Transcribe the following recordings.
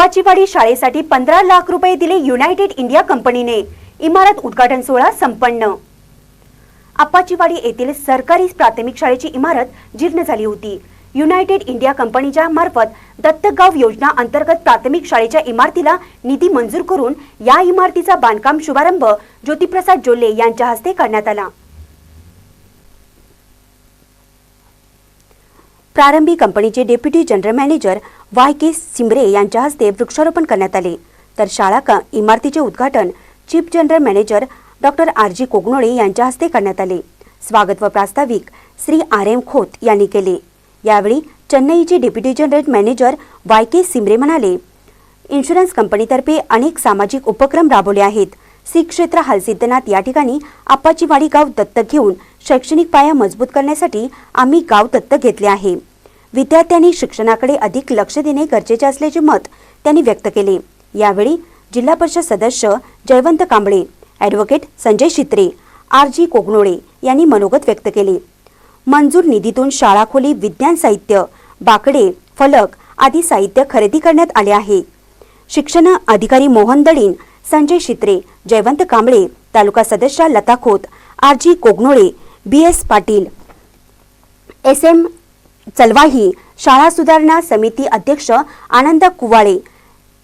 आपाचीवाडी शाळेसाठी पंधरा लाख रुपये दिले युनायटेड इंडिया कंपनीने. इमारत उद्घाटन सोहळा संपन्न. आपाचीवाडी येथील सरकारी प्राथमिक शाळेची इमारत जीर्ण झाली होती. युनायटेड इंडिया कंपनीच्या मार्फत दत्तगाव योजना अंतर्गत प्राथमिक शाळेच्या इमारतीला निधी मंजूर करून या इमारतीचा बांधकाम शुभारंभ ज्योतिप्रसाद जोल्ले यांच्या हस्ते करण्यात आला. प्रारंभी कंपनीचे deputy general manager Y K Simre यांच्या हस्ते वृक्षारोपण करण्यात आले. तर शाळा इमारतीचे उद्घाटन chief general manager doctor R G Kognole यांच्या हस्ते करण्यात आले. स्वागत व प्रास्ताविक श्री आर. एम. खोत यांनी केले. यावेळी चेन्नईचे deputy general manager Y K Simre म्हणाले इन्शुरन्स कंपनीतर्फे अनेक सामाजिक उपक्रम राबवले आहेत. श्री क्षेत्र हालसिद्धनाथ या ठिकाणी आप्पाचीवाडी गाव दत्तक घेऊन शैक्षणिक पाया मजबूत करण्यासाठी आम्ही गाव दत्तक घेतले आहे. विद्यार्थ्यांनी शिक्षणाकडे अधिक लक्ष देणे गरजेचे असल्याचे मत त्यांनी व्यक्त केले. यावेळी जिल्हा परिषद सदस्य Jaywant Kamble advocate Sanjay Shitre R G Kognole यांनी मनोगत व्यक्त केले. मंजूर निधीतून शाळा खोली विज्ञान साहित्य बाकडे फलक आदी साहित्य खरेदी करण्यात आले आहे. शिक्षण अधिकारी मोहन दळीन संजय शित्रे जयवंत कांबळे तालुका सदस्य Lata Khot R G Kognole B S Patil S M Chalwahi. शाळा सुधारणा समिती अध्यक्ष आनंद कुवाळे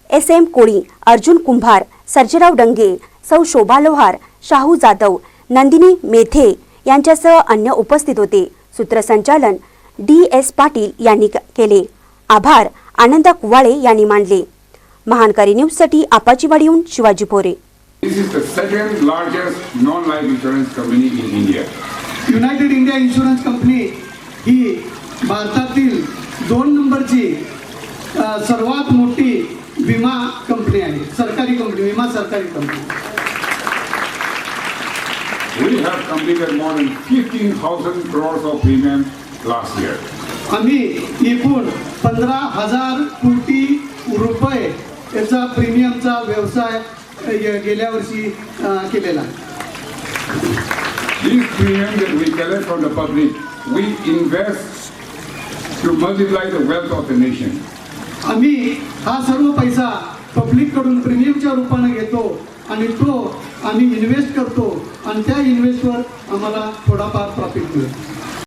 एस एम कोळी अर्जुन कुंभार सर्जेराव डंगे सौ शोभा लोहार शाहू जाधव नंदिनी मेथे यांच्यासह अन्य उपस्थित होते. सूत्रसंचालन डी एस पाटील यांनी क- केले. आभार आनंद कुवाळे यांनी मानले. महानकारी न्यूजसाठी आपाचीवाडीहून शिवाजी पोरे. This is the second largest non-life insurance company in India. United India Insurance Company ही भारतातील दोन नंबरची सर्वात मोठी विमा कंपनी आहे. सरकारी कंपनी विमा सरकारी कंपनी. आम्ही एकूण पंधरा हजार कोटी रुपये याचा प्रीमियमचा व्यवसाय गेल्यावर्षी केलेला विथ केले for डॉलमेंट with invest to multiply the wealth of the nation. आम्ही हा सर्व पैसा पब्लिककडून प्रीमियमच्या रूपाने घेतो आणि तो आम्ही इन्व्हेस्ट करतो आणि त्या इन्व्हेस्टवर आम्हाला थोडाफार प्रॉफिट मिळतो